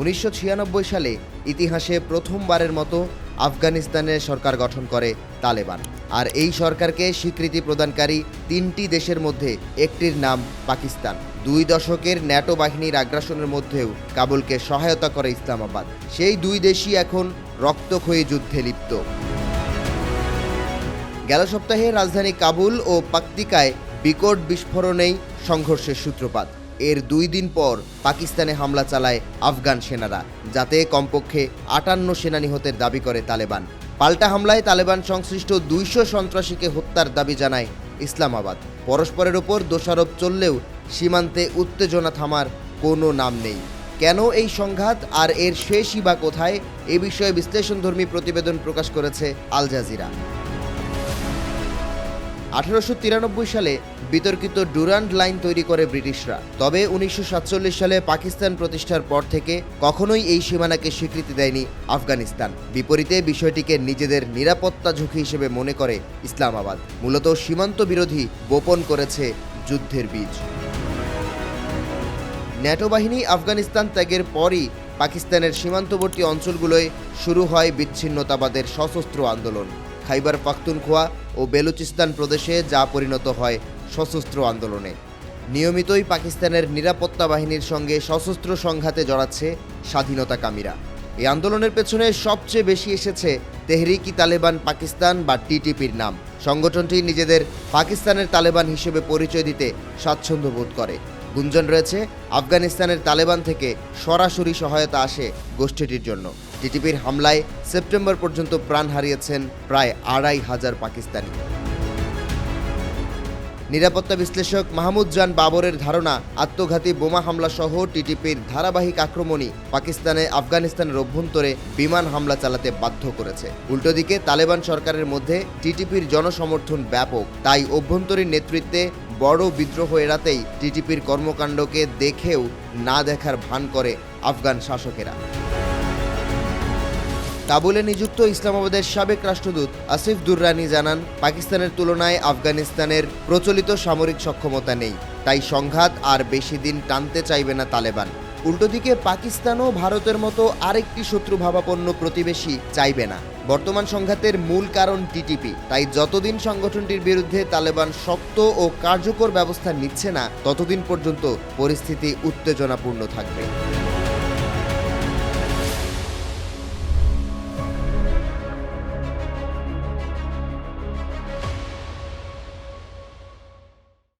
উনিশশো ছিয়ানব্বই সালে ইতিহাসে প্রথমবারের মতো আফগানিস্তানের সরকার গঠন করে তালেবান। আর এই সরকারকে স্বীকৃতি প্রদানকারী তিনটি দেশের মধ্যে একটির নাম পাকিস্তান। দুই দশকের ন্যাটো বাহিনীর আগ্রাসনের মধ্যেও কাবুলকে সহায়তা করে ইসলামাবাদ। সেই দুই দেশই এখন রক্তক্ষয়ী যুদ্ধে লিপ্ত। গেল সপ্তাহে রাজধানী কাবুল ও পাকতিকায় বিকট বিস্ফোরণেই সংঘর্ষের সূত্রপাত। এর দুই দিন পর পাকিস্তানে হামলা চালায় আফগান সেনারা, যাতে কমপক্ষে আটান্ন সেনা নিহতের দাবি করে তালেবান। পাল্টা হামলায় তালেবান সংশ্লিষ্ট দুইশো সন্ত্রাসীকে হত্যার দাবি জানায় ইসলামাবাদ। পরস্পরের ওপর দোষারোপ চললেও সীমান্তে উত্তেজনা থামার কোনো নাম নেই। কেন এই সংঘাত আর এর শেষই বা কোথায়, এ বিষয়ে বিশ্লেষণধর্মী প্রতিবেদন প্রকাশ করেছে আল জাজিরা। আঠারোশো তিরানব্বই সালে বিতর্কিত ডুরান্ড লাইন তৈরি করে ব্রিটিশরা। তবে উনিশশো সাতচল্লিশ সালে পাকিস্তান প্রতিষ্ঠার পর থেকে কখনোই এই সীমানাকে স্বীকৃতি দেয়নি আফগানিস্তান। বিপরীতে বিষয়টিকে নিজেদের নিরাপত্তা ঝুঁকি হিসেবে মনে করে ইসলামাবাদ। মূলত সীমান্ত বিরোধী গোপন করেছে যুদ্ধের বীজ। ন্যাটো বাহিনী আফগানিস্তান ত্যাগের পরই পাকিস্তানের সীমান্তবর্তী অঞ্চলগুলোয় শুরু হয় বিচ্ছিন্নতাবাদের সশস্ত্র আন্দোলন। খাইবার পাখতুনখোয়া ও বেলুচিস্তান প্রদেশে যা পরিণত হয় সশস্ত্র আন্দোলনে। নিয়মিতই পাকিস্তানের নিরাপত্তা বাহিনীর সঙ্গে সশস্ত্র সংঘাতে জড়াচ্ছে স্বাধীনতাকামীরা। এই আন্দোলনের পেছনে সবচেয়ে বেশি এসেছে তেহরিকি তালেবান পাকিস্তান বা টিটিপির নাম। সংগঠনটি নিজেদের পাকিস্তানের তালেবান হিসেবে পরিচয় দিতে স্বাচ্ছন্দ্য বোধ করে। গুঞ্জন রয়েছে, আফগানিস্তানের তালেবান থেকে সরাসরি সহায়তা আসে গোষ্ঠীটির জন্য। টিটিপির হামলায় সেপ্টেম্বর পর্যন্ত প্রাণ হারিয়েছেন প্রায় আড়াই হাজার পাকিস্তানি। নিরাপত্তা বিশ্লেষক মাহমুদ জান বাবরের ধারণা, আত্মঘাতী বোমা হামলা সহ টিটিপির ধারাবাহিক আক্রমণই পাকিস্তানে আফগানিস্তানের অভ্যন্তরে বিমান হামলা চালাতে বাধ্য করেছে। উল্টো দিকে, তালেবান সরকারের মধ্যে টিটিপির জনসমর্থন ব্যাপক, তাই অভ্যন্তরীণ নেতৃত্বে বড় বিদ্রোহ এড়াতেই টিটিপির কর্মকাণ্ডকে দেখেও না দেখার ভান করে আফগান শাসকেরা। কাবুলে নিযুক্ত ইসলামাবাদের সাবেক রাষ্ট্রদূত আসিফ দুররানি জানান, পাকিস্তানের তুলনায় আফগানিস্তানের প্রচলিত সামরিক সক্ষমতা নেই, তাই সংঘাত আর বেশি দিন টানতে চাইবে না তালেবান। উল্টো দিকে পাকিস্তানও ভারতের মতো আরেকটি শত্রুভাবাপন্ন প্রতিবেশী চাইবে না। বর্তমান সংঘাতের মূল কারণ টিটিপি তাই যতদিন সংগঠনটির বিরুদ্ধে তালেবান শক্ত ও কার্যকর ব্যবস্থা নিচ্ছে না, ততদিন পর্যন্ত পরিস্থিতি উত্তেজনাপূর্ণ থাকবে।